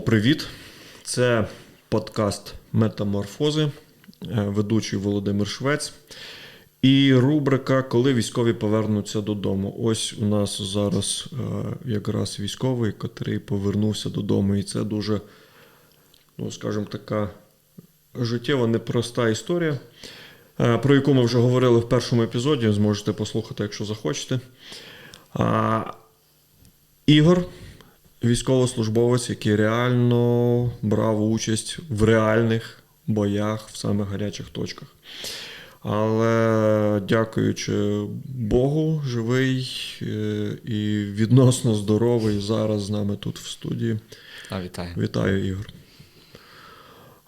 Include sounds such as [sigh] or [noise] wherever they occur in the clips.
привіт. Це подкаст Метаморфози, е, ведучий Володимир Швець. І рубрика Коли військові повернуться додому. Ось у нас зараз е, якраз військовий, котрий повернувся додому. І це дуже, ну, скажімо, така життєва непроста історія, е, про яку ми вже говорили в першому епізоді. Зможете послухати, якщо захочете. Ігор, військовослужбовець, який реально брав участь в реальних боях в самих гарячих точках. Але дякуючи Богу, живий е, і відносно здоровий зараз з нами тут в студії. А, вітаю. Вітаю, Ігор.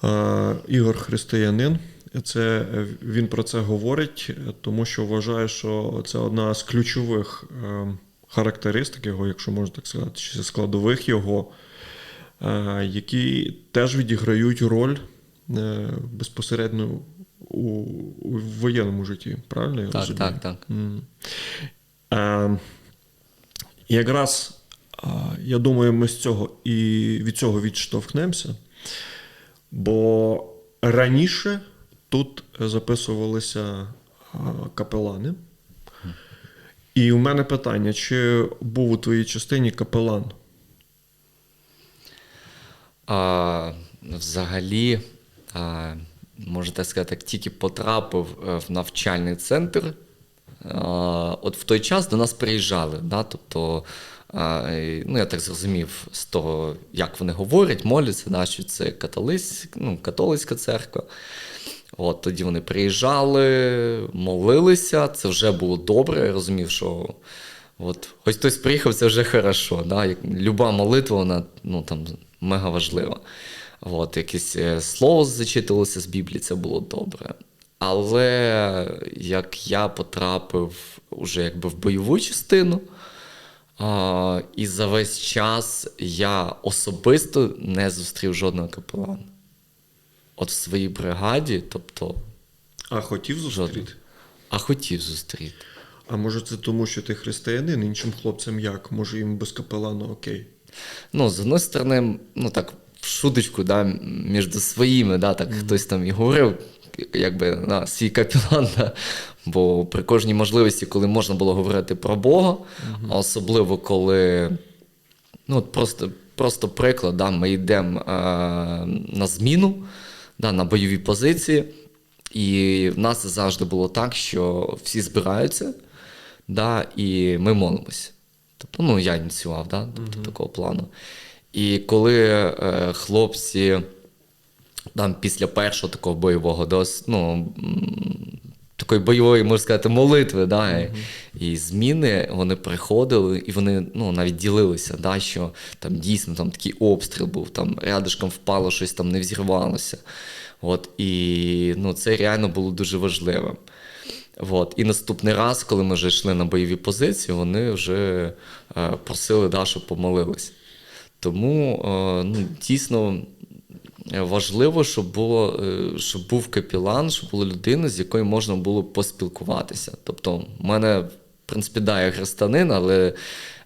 Е, Ігор християнин. Це він про це говорить, тому що вважає, що це одна з ключових е, характеристик його, якщо можна так сказати, чи складових його, е, які теж відіграють роль е, безпосередньо у, у воєнному житті. Правильно? я Так, розумію? так, так. Е, якраз я думаю, ми з цього і від цього відштовхнемося, бо раніше тут записувалися капелани. І у мене питання: чи був у твоїй частині капелан? А, взагалі, а, можна так сказати, як тільки потрапив е, в навчальний центр, а, от в той час до нас приїжджали. Да? Тобто, а, ну, я так зрозумів з того, як вони говорять, моляться, да, що це католиць, ну, католицька церква. От тоді вони приїжджали, молилися, це вже було добре. Я розумів, що от ось хтось приїхав, це вже хорошо. Да? Як, люба молитва, вона ну, там, мега важлива. От, якесь е, слово зачитувалося з Біблії, це було добре. Але як я потрапив уже якби в бойову частину, а, і за весь час я особисто не зустрів жодного капелана. От в своїй бригаді, тобто, А хотів зустріти? а хотів зустріти. А може це тому, що ти християнин, іншим хлопцям як? Може їм без капелана окей? Ну, з одної сторони, ну так, в шуточку, да, між своїми, да, так хтось там і говорив, якби на свій капелан, да, бо при кожній можливості, коли можна було говорити про Бога, а особливо коли, ну, от просто, просто приклад, да, ми йдемо е, на зміну, да, на бойові позиції, і в нас завжди було так, що всі збираються, да, і ми молимось. Тобто, ну, я ініціював, да, тобто, такого плану. І коли е, хлопці там після першого такого бойового дос, ну, такої бойової, можна сказати, молитви, да, і, і зміни вони приходили, і вони ну, навіть ділилися, да, що там дійсно там такий обстріл був, там рядишком впало, щось там не взірвалося. От, і ну, це реально було дуже важливим. От. І наступний раз, коли ми вже йшли на бойові позиції, вони вже е, просили, да, щоб помолились. Тому е, ну, дійсно важливо, щоб, було, е, щоб був капілан, щоб була людина, з якою можна було поспілкуватися. Тобто, в мене, в принципі, да, я християнин, але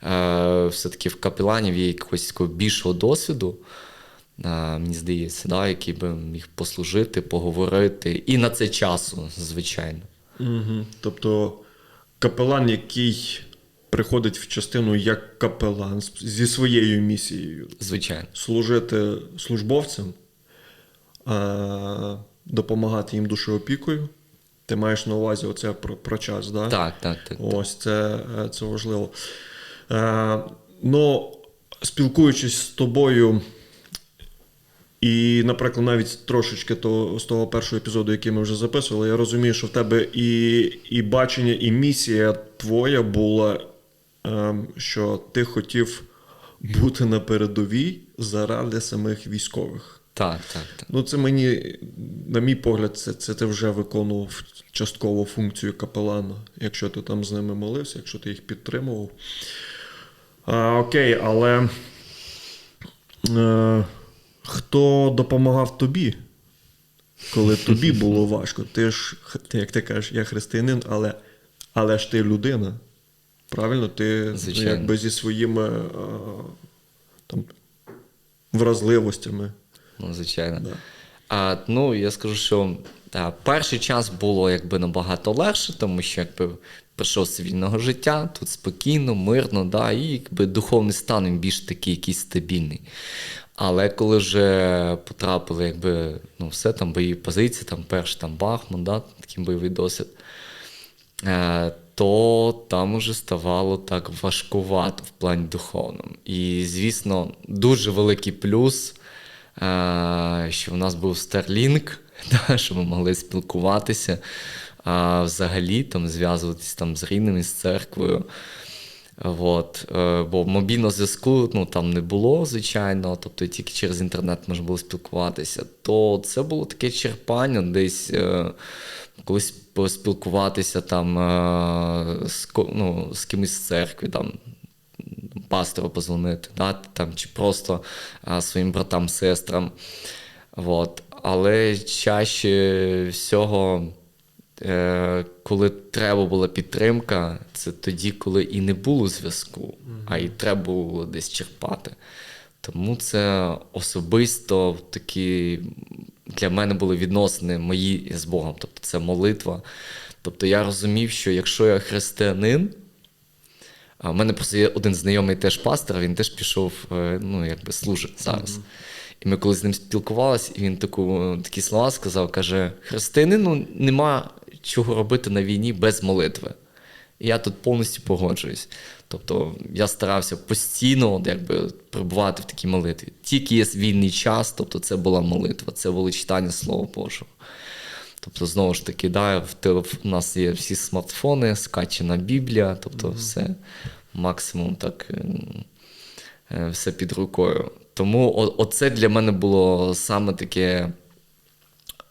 е, все-таки в капіланів є якогось більшого досвіду. е, Мені здається, да, який би міг послужити, поговорити. І на це часу, звичайно. Угу. Тобто капелан, який приходить в частину як капелан зі своєю місією Звичайно. служити службовцям, допомагати їм душеопікою. Ти маєш на увазі оце про, про час, да? Так, так, так. Ось це, е, це важливо. Е, ну, спілкуючись з тобою, і, наприклад, навіть трошечки то, з того першого епізоду, який ми вже записували, я розумію, що в тебе і, і бачення, і місія твоя була, е, що ти хотів бути на передовій заради самих військових. Так, так, так. Ну, це мені, на мій погляд, це, це ти вже виконував частково функцію капелана, якщо ти там з ними молився, якщо ти їх підтримував. А, окей, але е, хто допомагав тобі, коли тобі [laughs] було важко? Ти ж, як ти кажеш, я християнин, але, але ж ти людина. Правильно, ти ну, Звичайно. якби зі своїми е, там, вразливостями. Ну, звичайно. Да. А, ну, я скажу, що та, перший час було якби набагато легше, тому що якби прийшов з цивільного життя, тут спокійно, мирно, да, і якби духовний стан він більш такий якийсь стабільний. Але коли вже потрапили, якби, ну, все там бойові позиції, там перший там Бахмут, да, такий бойовий досвід, е, то там уже ставало так важкувато в плані духовному. І, звісно, дуже великий плюс, що в нас був Starlink, [laughs] да, що ми могли спілкуватися, а взагалі там зв'язуватись там з рідними, з церквою. От, е, бо мобільного зв'язку ну, там не було, звичайно, тобто тільки через інтернет можна було спілкуватися, то це було таке черпання десь е, колись поспілкуватися там е, з, ну, з кимось з церкви, там, пастору позвонити, да, там, чи просто е, своїм братам, сестрам. От. Але чаще всього, е, коли треба була підтримка, це тоді, коли і не було зв'язку, а і треба було десь черпати. Тому це особисто такі для мене були відносини мої з Богом. Тобто це молитва. Тобто я розумів, що якщо я християнин, в мене просто є один знайомий теж пастор, він теж пішов, е, ну, якби служить зараз. І ми коли з ним спілкувалися, і він таку, такі слова сказав: каже: Християнину нема чого робити на війні без молитви. І я тут повністю погоджуюсь. Тобто я старався постійно от, якби, перебувати в такій молитві. Тільки є вільний час, тобто це була молитва, це було читання Слова Божого. Тобто, знову ж таки, да, в телеф... у нас є всі смартфони, скачена Біблія, тобто все максимум так ем, е, все під рукою. Тому оце для мене було саме таке,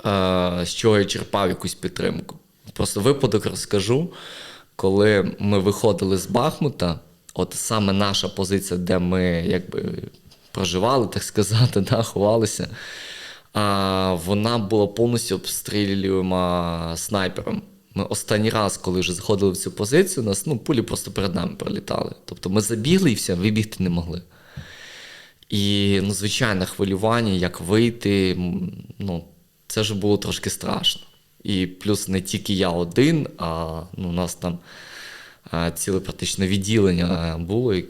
е, з чого я черпав якусь підтримку. Просто випадок розкажу, коли ми виходили з Бахмута, от саме наша позиція, де ми якби проживали, так сказати, [laughs] да, ховалися, вона була повністю обстрілюєма снайпером. Ми останній раз, коли вже заходили в цю позицію, нас ну, пулі просто перед нами пролітали. Тобто ми забігли і все, вибігти не могли. І, ну, звичайно, хвилювання, як вийти, ну, це ж було трошки страшно. І плюс не тільки я один, а ну, у нас там ціле практично відділення було. І,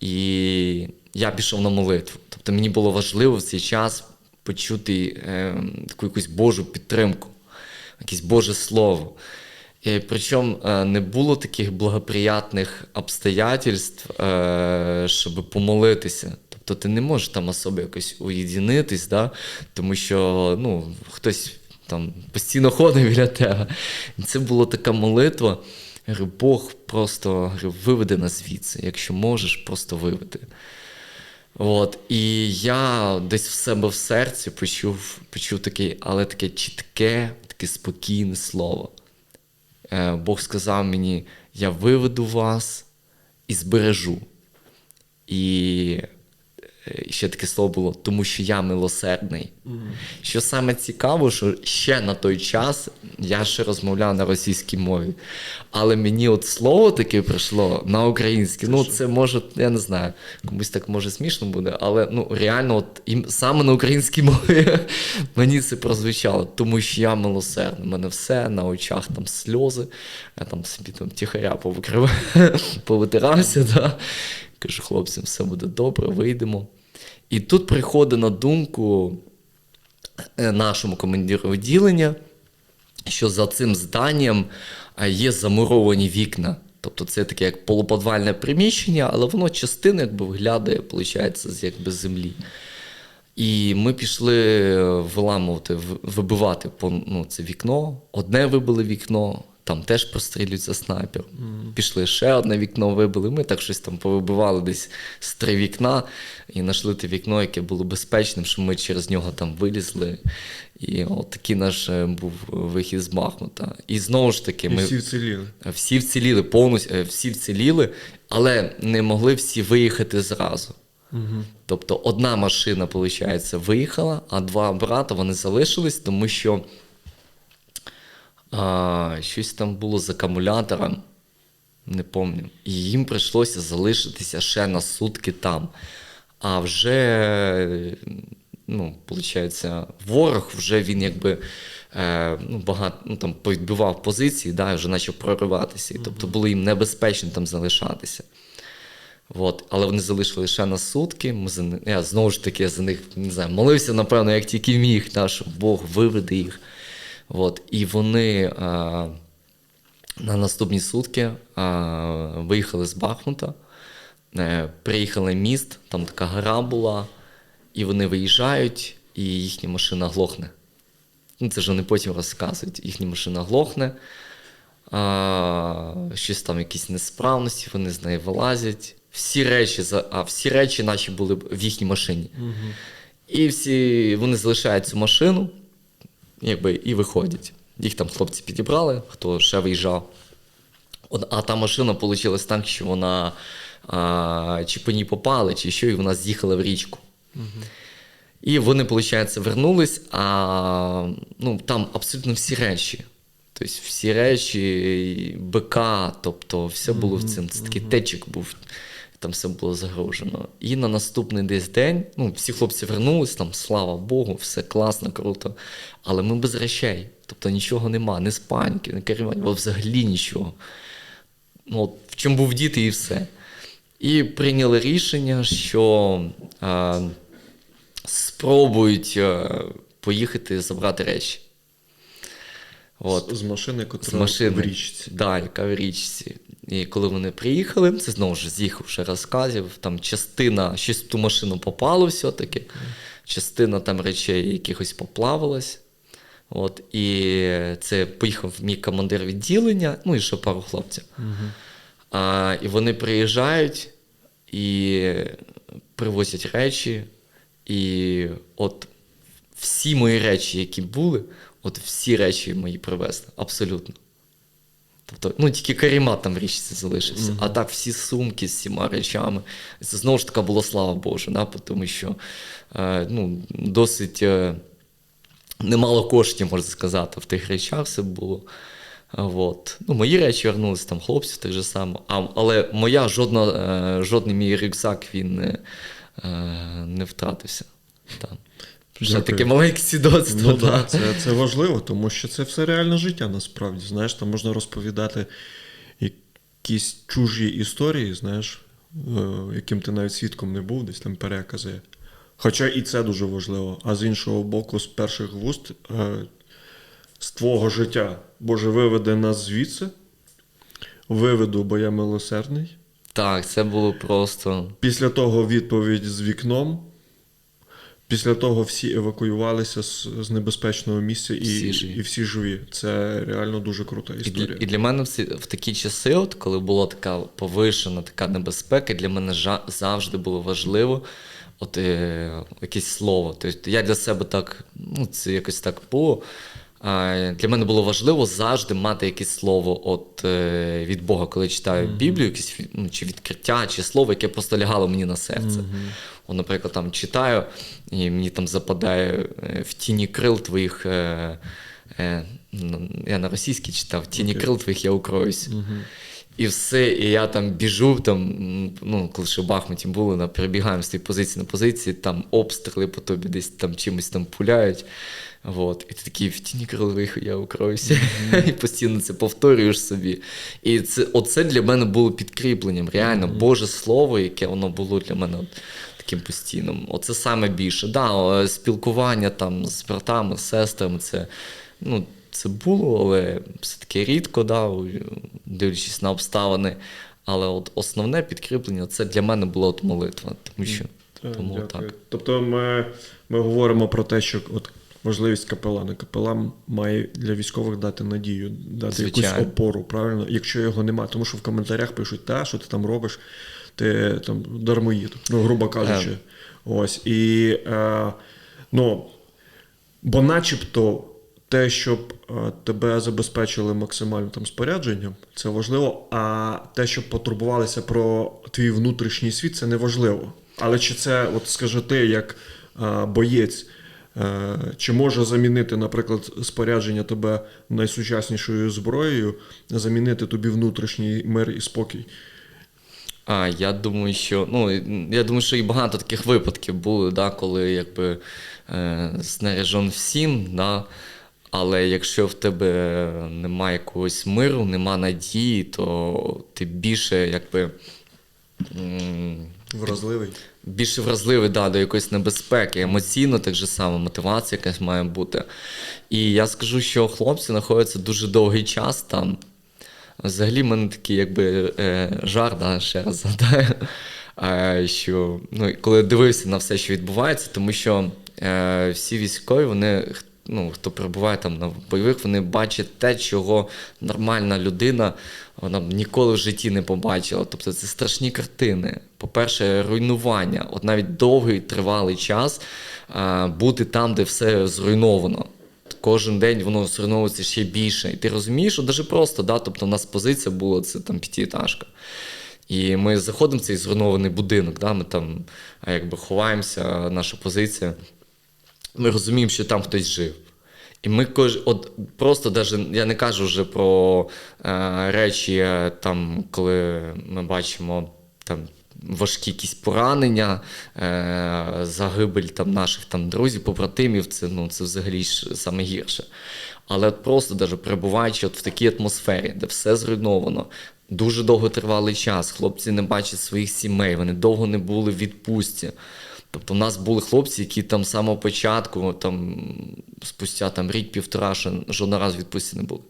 і я пішов на молитву. Тобто мені було важливо в цей час почути е, таку якусь Божу підтримку, якесь Боже Слово. І причому е, не було таких благоприятних обстоятельств, е, щоб помолитися. Тобто ти не можеш там особо якось уєдинитись, да? тому що ну, хтось там постійно ходить біля тебе. І це була така молитва. Говорю, Бог просто говорю, виведи нас звідси, якщо можеш, просто виведи. От, і я десь в себе в серці почув, почув таке, але таке чітке, таке спокійне слово. Е, Бог сказав мені: я виведу вас і збережу. І ще таке слово було, тому що я милосердний. Що саме цікаво, що ще на той час я ще розмовляв на російській мові. Але мені от слово таке прийшло на українське. Ну, це може, я не знаю, комусь так може смішно буде, але ну реально, от і саме на українській мові [laughs] мені це прозвучало, тому що я милосердний. У мене все на очах там сльози, я там собі там тихаря повикривав, [laughs] повитирався. Да? Кажу, хлопцям, все буде добре, вийдемо. І тут приходить на думку е, нашому командиру відділення, що за цим зданням е, є замуровані вікна. Тобто це таке як полуподвальне приміщення, але воно частина якби виглядає, виходить, з якби землі. І ми пішли виламувати, вибивати ну, це вікно. Одне вибили вікно, там теж прострілюється снайпер. Пішли ще одне вікно вибили. Ми так щось там повибивали десь з три вікна і знайшли те вікно, яке було безпечним, що ми через нього там вилізли. І от такий наш е, був вихід з Бахмута. І знову ж таки, І ми всі вціліли. всі вціліли, повністю е, всі вціліли, але не могли всі виїхати зразу. Угу. Тобто одна машина, виходить, виїхала, а два брата вони залишились, тому що а, щось там було з акумулятором, не пам'ятаю. І їм прийшлося залишитися ще на сутки там. А вже, ну, виходить, ворог вже він якби е, ну, багато ну, там, повідбивав позиції, да, і вже почав прориватися. І, тобто було їм небезпечно там залишатися. От, але вони залишили лише на сутки. Ми за, я знову ж таки за них не знаю, молився, напевно, як тільки міг, да, щоб Бог виведе їх. От, і вони а, на наступні сутки а, виїхали з Бахмута, е, приїхали в міст, там така гора була, і вони виїжджають, і їхня машина глохне. Ну, це ж вони потім розказують. Їхня машина глохне, а, щось там, якісь несправності, вони з неї вилазять. Всі речі, а всі речі наші були в їхній машині. І всі вони залишають цю машину, якби, і виходять. Їх там хлопці підібрали, хто ще виїжджав. А та машина вийшла так, що вона а, чи по ній попали, чи що, і вона з'їхала в річку. І вони, виходить, вернулись, а ну, там абсолютно всі речі. Тобто всі речі, БК, тобто все було в цьому. Це такий течик був, там все було загрожено. І на наступний десь день, ну, всі хлопці вернулись, там, слава Богу, все класно, круто. Але ми без речей. Тобто нічого нема, ні спаньки, ні керування, бо взагалі нічого. Ну, от, в чому був діти і все. І прийняли рішення, що а, спробують а, поїхати забрати речі. От. З, машини, машини, в річці. Да, яка в річці. І коли вони приїхали, це знову ж з їх вже розказів, там частина, щось в ту машину попало все-таки, частина там речей якихось поплавилась. От, і це поїхав мій командир відділення, ну і ще пару хлопців. А, і вони приїжджають і привозять речі. І от всі мої речі, які були, от всі речі мої привезли. Абсолютно. Тобто, ну тільки карімат там річці залишився. А так всі сумки з всіма речами. Це знову ж таки було слава Божу, да? тому що е, ну, досить е, немало коштів, можна сказати, в тих речах все було. А, Вот. Ну, мої речі вернулися, там хлопців так же само. А, але моя жодна, е, жодний мій рюкзак він не, е, не втратився. Там. Дякую. таке маленьке свідоцтво. Ну да. це, це важливо, тому що це все реальне життя насправді. Знаєш, там можна розповідати якісь чужі історії, знаєш, е, яким ти навіть свідком не був, десь там перекази. Хоча і це дуже важливо. А з іншого боку, з перших вуст, е, з твого життя, Боже, виведе нас звідси, виведу, бо я милосердний. Так, це було просто. Після того відповідь з вікном. Після того всі евакуювалися з, з небезпечного місця і Всі живі. і всі живі. Це реально дуже крута І для, історія. і для мене в, ці, в такі часи, от, коли була така повишена така небезпека, для мене жа, завжди було важливо от, е, якесь слово. Тобто я для себе так, ну, це якось так було. Для мене було важливо завжди мати якесь слово от, е, від Бога, коли читаю Біблію, якесь, ну, чи відкриття, чи слово, яке просто лягало мені на серце. От, наприклад, там читаю, і мені там западає е, в тіні крил твоїх. Е, я на російській читав, в тіні Окей. крил твоїх я укроюсь. І все, і я там біжу, там, ну, коли ще в Бахмуті були, перебігаємо з тієї позиції на позиції, там обстріли по тобі десь там чимось там пуляють. Вот. І ти такий в тіні крилових я укроюся. І [laughs] постійно це повторюєш собі. І це, оце для мене було підкріпленням. Реально, Боже Слово, яке воно було для мене от таким постійним. Оце саме більше. Да, спілкування там з братами, з сестрами, це, ну, це було, але все-таки рідко, да, дивлячись на обставини. Але от основне підкріплення це для мене була от молитва. Тому що Так, тому дякую. так. Тобто ми, ми говоримо про те, що от важливість капелана. Капелан має для військових дати надію, дати якусь опору, правильно, якщо його немає. Тому що в коментарях пишуть, та, що ти там робиш, ти там дармоїд, ну, грубо кажучи. Ем. Ось. І е, ну, бо начебто. Те, щоб е, тебе забезпечили максимальним там спорядженням, це важливо. А те, щоб потурбувалися про твій внутрішній світ, це не важливо. Але чи це, от скажи ти, як е, боєць, чи може замінити, наприклад, спорядження тебе найсучаснішою зброєю, замінити тобі внутрішній мир і спокій? А, я думаю, що ну, я думаю, що і багато таких випадків були, да, коли якби е, снаряжен всім, да, але якщо в тебе немає якогось миру, нема надії, то ти більше якби. Вразливий. Більше вразливий да, до якоїсь небезпеки, емоційно так же само, мотивація якась має бути. І я скажу, що хлопці знаходяться дуже довгий час там. Взагалі, в мене такий якби е, жар, да, ще раз згадаю, е, що ну, коли дивився на все, що відбувається, тому що е, всі військові, вони, ну, хто перебуває там на бойових, вони бачать те, чого нормальна людина вона б ніколи в житті не побачила. Тобто це страшні картини. По-перше, руйнування. От навіть довгий тривалий час е, бути там, де все зруйновано. Кожен день воно зруйновується ще більше. І ти розумієш, що навіть просто, да, тобто у нас позиція була це там п'ятиэтажка. І ми заходимо в цей зруйнований будинок, да, ми там якби ховаємося, наша позиція. Ми розуміємо, що там хтось жив. І ми кож... от просто даже, я не кажу вже про е, речі, е, там, коли ми бачимо там, важкі якісь поранення, е, загибель там, наших там, друзів, побратимів, це, ну, це взагалі ж саме гірше. Але от просто даже перебуваючи от в такій атмосфері, де все зруйновано, дуже довго тривалий час, хлопці не бачать своїх сімей, вони довго не були в відпустці. Тобто в нас були хлопці, які там з самого початку, там, спустя там, рік-півтора, ще жодного разу відпустці не були.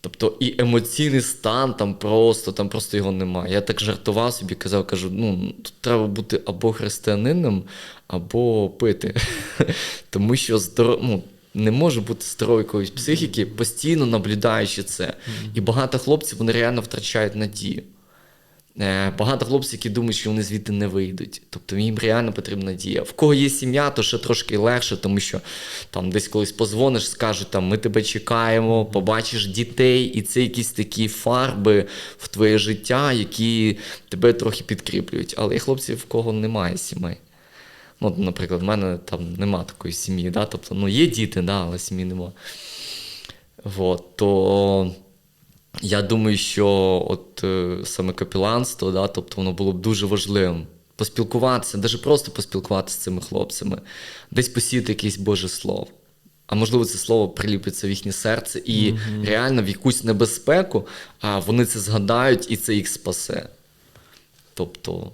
Тобто і емоційний стан там просто, там просто його немає. Я так жартував собі, казав, кажу, ну тут треба бути або християнином, або пити. [laughs] Тому що здоров... ну, не може бути здорової якоїсь психіки, постійно наблюдаючи це. І багато хлопців вони реально втрачають надію. Е, Багато хлопців, які думають, що вони звідти не вийдуть. Тобто їм реально потрібна надія. В кого є сім'я, то ще трошки легше, тому що там десь колись позвониш, скажуть, там, ми тебе чекаємо, побачиш дітей, і це якісь такі фарби в твоє життя, які тебе трохи підкріплюють. Але є хлопці, в кого немає сімей. Ну, наприклад, в мене там нема такої сім'ї, да? тобто, ну, є діти, да, але сім'ї нема. Вот, то я думаю, що от е, саме капіланство, да, тобто воно було б дуже важливим. Поспілкуватися, навіть просто поспілкуватися з цими хлопцями, десь посіяти якесь Боже слово. А можливо, це слово приліпиться в їхнє серце, і реально в якусь небезпеку, а вони це згадають і це їх спасе. Тобто,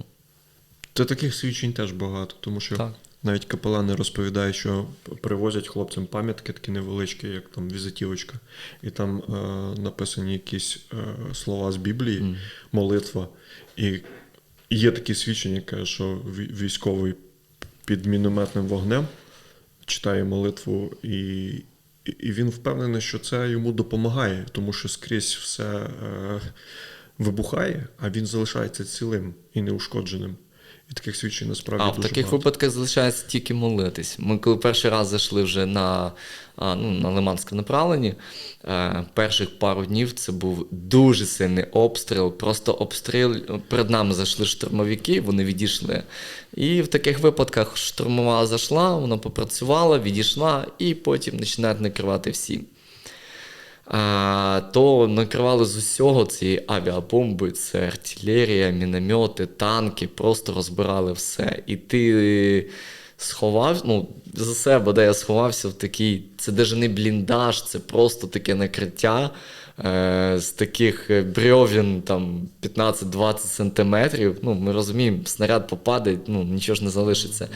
Та таких свідчень теж багато, тому що Так. Навіть капелани розповідають, що привозять хлопцям пам'ятки такі невеличкі, як там візитівочка, і там е, написані якісь е, слова з Біблії, молитва. І є такі свідчення, каже, що військовий під мінометним вогнем читає молитву, і, і і він впевнений, що це йому допомагає, тому що скрізь все е, вибухає, а він залишається цілим і неушкодженим. І таких свідчень насправді а в таких багато. випадках залишається тільки молитись. Ми коли перший раз зайшли вже на, ну, на Лиманське направлення, е, перших пару днів це був дуже сильний обстріл, просто обстріл. Перед нами зайшли штурмовики, вони відійшли. І в таких випадках штурмова зайшла, вона попрацювала, відійшла, і потім починають накривати всі. А, то накривали з усього ці авіабомби, це артилерія, міномети, танки, просто розбирали все. І ти сховав, ну, за себе, де я сховався в такий, це навіть не бліндаж, це просто таке накриття е, з таких брьовін там 15-20 сантиметрів. Ну, ми розуміємо, снаряд попаде, ну, нічого ж не залишиться.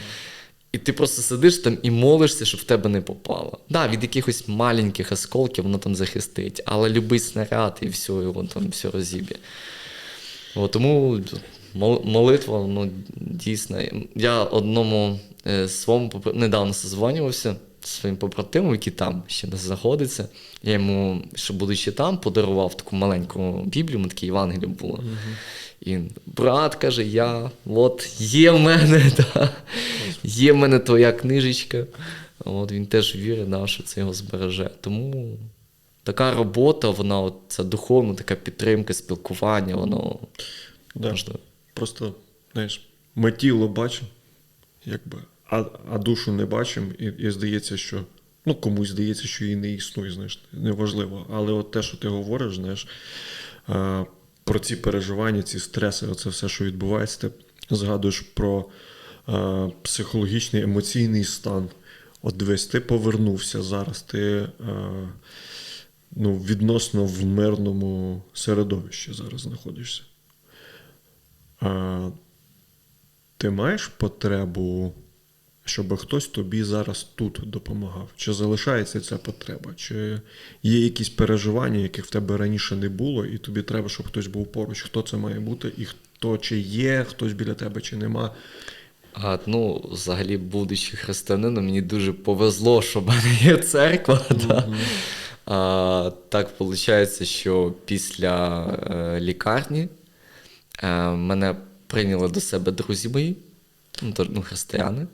І ти просто сидиш там і молишся, щоб в тебе не попало. Да, від якихось маленьких осколків воно там захистить, але любий снаряд і все, його там все розіб'є. Тому молитва, ну, дійсно. Я одному е, своєму недавно созвонювався зі своїм побратимом, який там ще не знаходиться. Я йому, що будучи там, подарував таку маленьку Біблію, таке Євангеліє було. І він, брат каже, я, от є в мене, [laughs] да, є в мене твоя книжечка. От він теж вірить, да, що це його збереже. Тому така робота, вона, от, ця духовна, така підтримка, спілкування, воно Да. Просто, знаєш, ми тіло бачимо, якби, а, а душу не бачимо, і, і здається, що. Ну, комусь здається, що її не існує, знаєш, неважливо. Але от те, що ти говориш, знаєш, е, про ці переживання, ці стреси, оце все, що відбувається, ти згадуєш про е, психологічний емоційний стан. От дивись, ти повернувся зараз, ти е, ну, відносно в мирному середовищі зараз знаходишся. Ти маєш потребу, щоб хтось тобі зараз тут допомагав? Чи залишається ця потреба? Чи є якісь переживання, яких в тебе раніше не було, і тобі треба, щоб хтось був поруч? Хто це має бути? І хто чи є, хтось біля тебе, чи нема? А, ну, взагалі, будучи християнином, мені дуже повезло, що в мене є церква. [laughs] Да? А, так виходить, що після е, лікарні е, мене прийняли до себе друзі мої, ну, ну християни.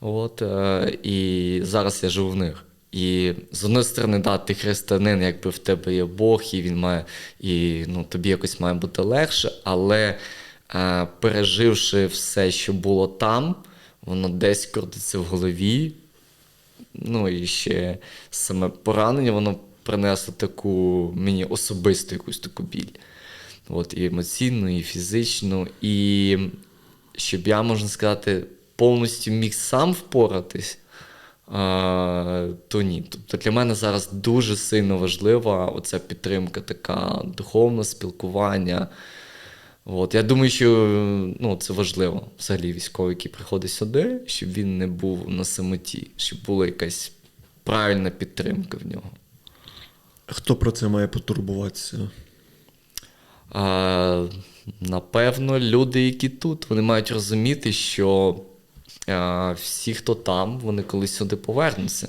От, е, і зараз я живу в них. І з одної сторони, да, ти християнин, якби в тебе є Бог, і він має, і ну, тобі якось має бути легше, але е, переживши все, що було там, воно десь крутиться в голові. Ну і ще саме поранення, воно принесло таку мені особисту якусь таку біль. От, і емоційну, і фізичну. І щоб я, можна сказати, повністю міг сам впоратись, а, то ні. Тобто для мене зараз дуже сильно важлива оця підтримка, така духовне спілкування. От, я думаю, що ну, це важливо взагалі військовий, який приходить сюди, щоб він не був на самоті, щоб була якась правильна підтримка в нього. Хто про це має потурбуватися? А, напевно, люди, які тут, вони мають розуміти, що всі, хто там, вони колись сюди повернуться.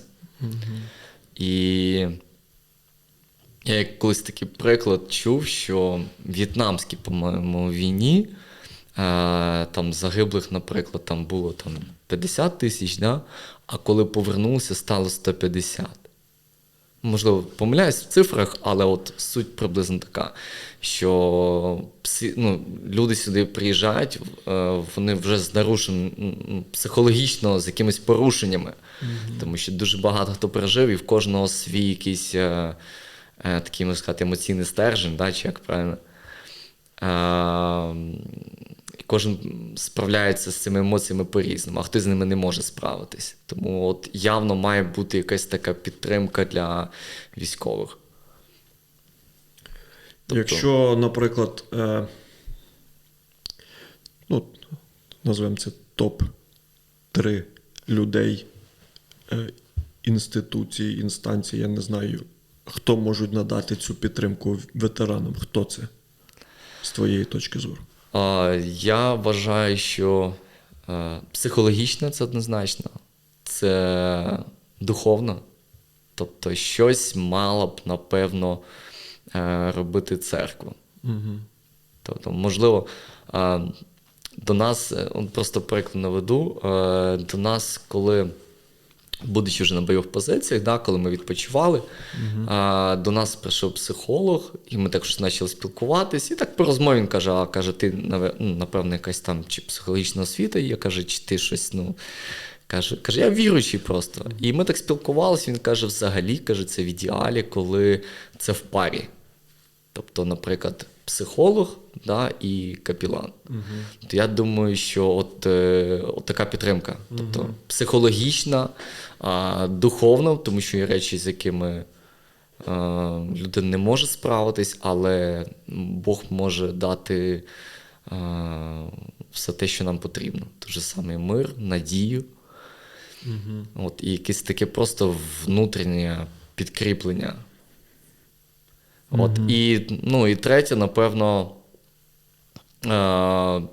І я як колись такий приклад чув, що в в'єтнамській, по-моєму, війні там загиблих, наприклад, там було там 50 тисяч, да? а коли повернулися, стало 150. Можливо, помиляюсь в цифрах, але от суть приблизно така, що псі, ну, люди сюди приїжджають, е, вони вже з нарушеним психологічно, з якимись порушеннями. Тому що дуже багато хто пережив, і в кожного свій якийсь е, е, такий, можна сказати, емоційний стержень, да, чи як правильно. Е, і кожен справляється з цими емоціями по-різному, а хтось з ними не може справитись. Тому от явно має бути якась така підтримка для військових. Тобто- Якщо, наприклад, е, ну, назвемо це топ-3 людей, е, інституцій, інстанцій, я не знаю, хто можуть надати цю підтримку ветеранам, хто це з твоєї точки зору? Я вважаю, що е, психологічно це однозначно, це духовно. Тобто щось мала б, напевно, е, робити церква. Угу. Тобто, можливо, е, до нас, просто приклад наведу, до нас, коли, будучи вже на бойових позиціях, да, коли ми відпочивали, е, до нас прийшов психолог, і ми також почали спілкуватись. І так по розмові він каже: а каже, ти ну, напевно, якась там чи психологічна освіта є, каже, чи ти щось, ну. Каже, каже, я віруючий просто. І ми так спілкувалися. Він каже, взагалі, каже, це в ідеалі, коли це в парі. Тобто, наприклад, психолог да, і капілан. То я думаю, що от, е, от така підтримка. Тобто психологічна, а, духовна, тому що є речі, з якими е, людина не може справитись, але Бог може дати е, все те, що нам потрібно. Той же самий мир, надію. От, і якесь таке просто внутрішнє підкріплення. От, і, ну, і третє, напевно,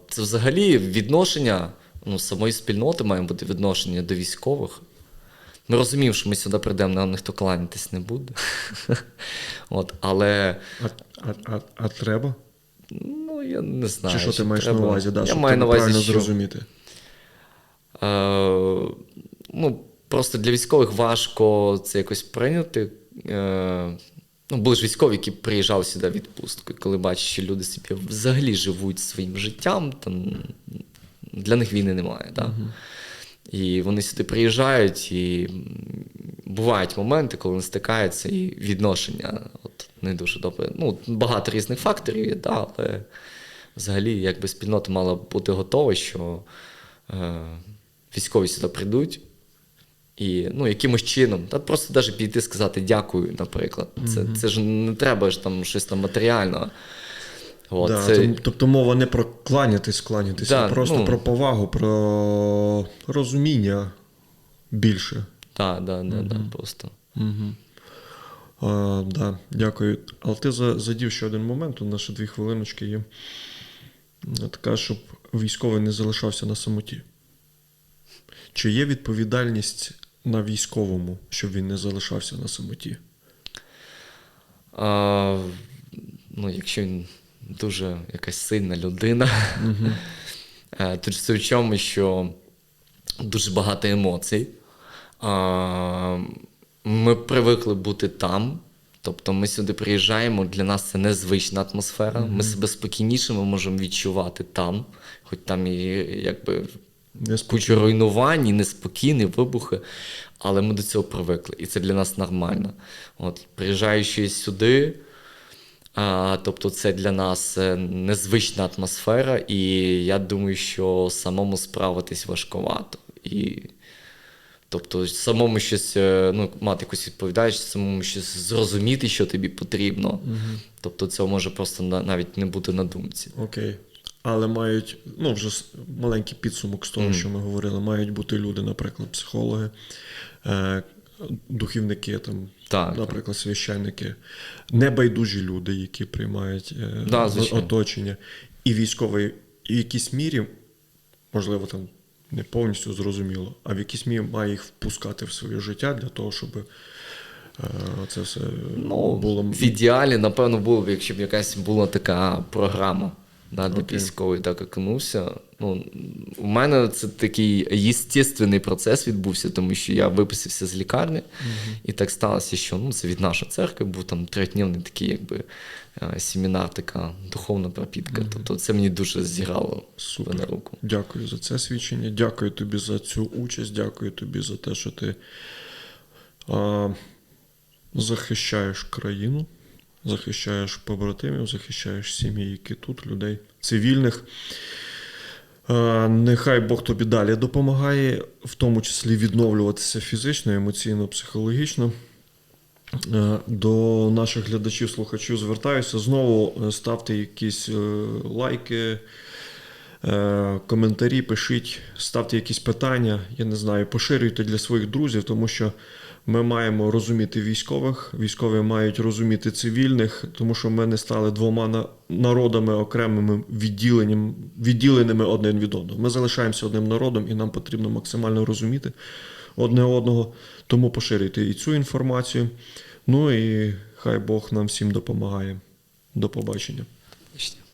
це взагалі відношення ну, самої спільноти має бути відношення до військових. Ми розуміємо, що ми сюди прийдемо, нам ніхто кланятись не буде. [laughs] От, але А, а, а, а треба? ну, я не знаю. Чи що ти маєш треба. на увазі? Да, я щоб маю на увазі, правильно що, зрозуміти. Е, ну, просто для військових важко це якось прийняти. Е, ну, були ж військові, які приїжджали сюди відпустку, і коли бачать, що люди собі взагалі живуть своїм життям, там для них війни немає. Да? І вони сюди приїжджають, і бувають моменти, коли вони стикаються, і відношення от, не дуже добре. Ну, багато різних факторів є, да, але взагалі, якби спільнота мала бути готова, що е, військові сюди прийдуть. І ну, якимось чином, та просто навіть піти сказати дякую, наприклад. Це, це ж не треба ж там щось там матеріального. От, да, це, тобто мова не про кланятись, кланятись, Да, а просто ну. про повагу, про розуміння більше. да, да, да, да, просто. Угу. А, да, дякую. Але ти задів ще один момент, у нас ще дві хвилиночки є. Така, щоб військовий не залишався на самоті. Чи є відповідальність на військовому, щоб він не залишався на самоті? А, ну, якщо він дуже якась сильна людина, [laughs] е, тут все в чому, що дуже багато емоцій. А, ми привикли бути там. Тобто ми сюди приїжджаємо, для нас це незвична атмосфера. Ми себе спокійніше ми можемо відчувати там, хоч там і якби Куча руйнувань, і неспокійні вибухи, але ми до цього привикли, і це для нас нормально. От, приїжджаючи сюди, а, тобто це для нас е, незвична атмосфера, і я думаю, що самому справитись важковато. І, тобто, самому щось, е, ну, мати якусь відповідальність, самому щось зрозуміти, що тобі потрібно. Тобто, цього може просто навіть не бути на думці. Окей. Але мають, ну, вже маленький підсумок з того, що ми говорили, мають бути люди, наприклад, психологи, е, духівники, там, Так, наприклад, священники, небайдужі люди, які приймають е, Да, оточення. І військовий в якійсь мірі, можливо, там не повністю зрозуміло, а в якійсь мірі має їх впускати в своє життя для того, щоб е, це все Ну, було. в ідеалі, напевно, було б, якщо б якась була така програма да, для Окей. військових, так окунувся. Ну, у мене це такий єстественний процес відбувся, тому що я виписався з лікарні, і так сталося, що ну, це від нашої церкви був там трьохдневний такий, якби е, семінар, така духовна пропітка. Тобто це мені дуже зіграло Супер. на руку. Дякую за це свідчення. Дякую тобі за цю участь. Дякую тобі за те, що ти а, захищаєш країну, захищаєш побратимів, захищаєш сім'ї, які тут, людей цивільних. Нехай Бог тобі далі допомагає, в тому числі відновлюватися фізично, емоційно, психологічно. Е, До наших глядачів, слухачів звертаюся. Знову е, ставте якісь е, лайки, е, коментарі, пишіть, ставте якісь питання, я не знаю, поширюйте для своїх друзів, тому що ми маємо розуміти військових, військові мають розуміти цивільних, тому що ми не стали двома народами окремими відділенням, відділеними один від одного. Ми залишаємося одним народом, і нам потрібно максимально розуміти одне одного. Тому поширюйте і цю інформацію. Ну і хай Бог нам всім допомагає. До побачення.